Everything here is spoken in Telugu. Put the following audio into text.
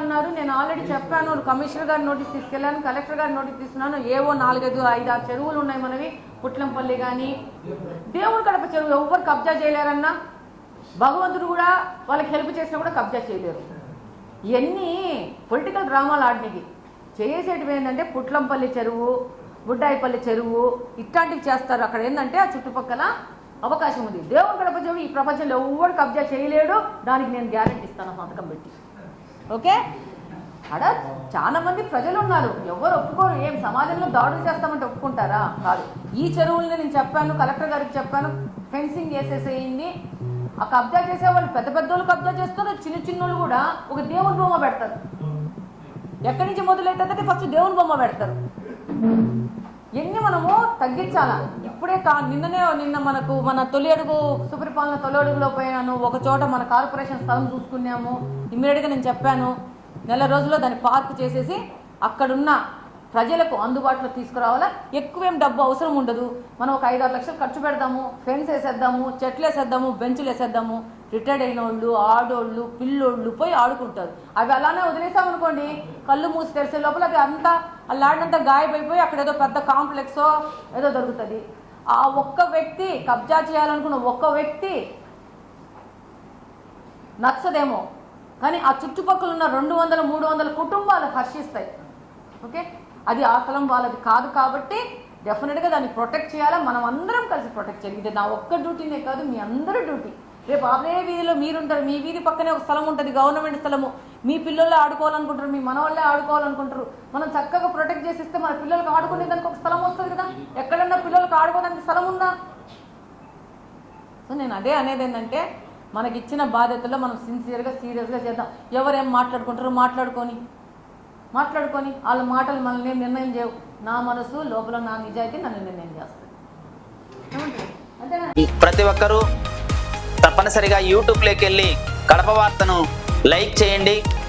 అన్నారు. నేను ఆల్రెడీ చెప్పాను కమిషనర్ గారి నోటీస్ తీసుకెళ్ళాను కలెక్టర్ గారి నోటీస్ తీసుకున్నాను. ఏవో నాలుగైదు ఐదు ఆరు చెరువులు ఉన్నాయి మనవి. పుట్లంపల్లి కానీ దేవుడు కడప చెరువు ఎవ్వరు కబ్జా చేయలేరన్నా భగవంతుడు కూడా వాళ్ళకి హెల్ప్ చేసినా కూడా కబ్జా చేయలేరు. ఇవన్నీ పొలిటికల్ డ్రామాలు ఆడినవి. చేసేటివి ఏంటంటే పుట్లంపల్లి చెరువు బుడ్డాయిపల్లి చెరువు ఇట్లాంటివి చేస్తారు. అక్కడ ఏంటంటే ఆ చుట్టుపక్కల అవకాశం ఉంది. దేవుడు గడప చెరువు ఈ ప్రపంచంలో ఎవరు కబ్జా చేయలేడు. దానికి నేను గ్యారెంటీ ఇస్తాను సంతకం పెట్టి. ఓకే? అడా చాలా మంది ప్రజలు ఉన్నారు ఎవరు ఒప్పుకోరు ఏం సమాజంలో దాడులు చేస్తామంటే ఒప్పుకుంటారా? కాదు. ఈ చెరువుల్ని నేను చెప్పాను కలెక్టర్ గారికి చెప్పాను ఫెన్సింగ్ వేసేసేయండి. ఆ కబ్జా చేసే వాళ్ళు పెద్ద పెద్ద వాళ్ళు కబ్జా చేస్తారు చిన్న చిన్నోళ్ళు కూడా ఒక దేవుని బొమ్మ పెడతారు. ఎక్కడి నుంచి మొదలవుతుందంటే ఫస్ట్ దేవుని బొమ్మ పెడతారు. ఎన్ని మనము తగ్గించాలా? ఇప్పుడే కా నిన్ననే నిన్న మనకు మన తొలి అడుగు సుపరిపాలన తొలి అడుగులో పోయాను. ఒక చోట మన కార్పొరేషన్ స్థలం చూసుకున్నాము. ఇమ్మీడియట్గా నేను చెప్పాను. నెల రోజుల్లో దాన్ని పార్క్ చేసేసి అక్కడున్న ప్రజలకు అందుబాటులో తీసుకురావాలా? ఎక్కువేం డబ్బు అవసరం ఉండదు. మనం ఒక ఐదు ఆరు లక్షలు ఖర్చు పెడదాము. ఫెన్స్ వేసేద్దాము చెట్లు వేసేద్దాము బెంచులు వేసేద్దాము. రిటైర్డ్ అయిన వాళ్ళు ఆడోళ్ళు పిల్లోళ్ళు పోయి ఆడుకుంటారు. అవి అలానే వదిలేసామనుకోండి కళ్ళు మూసి తెరిసే లోపల అవి అంతా అల్లాడినంతా గాయబైపోయి అక్కడ ఏదో పెద్ద కాంప్లెక్సో ఏదో దొరుకుతుంది. ఆ ఒక్క వ్యక్తి కబ్జా చేయాలనుకున్న ఒక్క వ్యక్తి నచ్చదేమో. కానీ ఆ చుట్టుపక్కల ఉన్న రెండు వందల మూడు వందల కుటుంబాలు హర్షిస్తాయి. ఓకే? అది ఆ స్థలం వాళ్ళది కాదు కాబట్టి డెఫినెట్గా దాన్ని ప్రొటెక్ట్ చేయాలా? మనం అందరం కలిసి ప్రొటెక్ట్ చేయాలి. ఇది నా ఒక్క డ్యూటీనే కాదు మీ అందరి డ్యూటీ. రేపు అదే వీధిలో మీరుంటారు. మీ వీధి పక్కనే ఒక స్థలం ఉంటుంది గవర్నమెంట్ స్థలము. మీ పిల్లల్లో ఆడుకోవాలనుకుంటారు మీ మనవాళ్ళే ఆడుకోవాలనుకుంటారు. మనం చక్కగా ప్రొటెక్ట్ చేసిస్తే మన పిల్లలకు ఆడుకునే దానికి ఒక స్థలం వస్తుంది కదా? ఎక్కడన్నా పిల్లలకు ఆడుకోవడానికి స్థలం ఉందా? సో నేను అదే అనేది ఏంటంటే మనకి ఇచ్చిన బాధ్యతలో మనం సిన్సియర్గా సీరియస్గా చేద్దాం. ఎవరేం మాట్లాడుకుంటారో మాట్లాడుకొని మాట్లాడుకొని వాళ్ళ మాటలు మనల్ని నిర్ణయం చేయవు. నా మనసు లోపల నా నిజాయితీ నన్ను నిర్ణయం చేస్తుంది. ప్రతి ఒక్కరూ తప్పనిసరిగా యూట్యూబ్లోకి వెళ్ళి కడప వార్తను లైక్ చేయండి.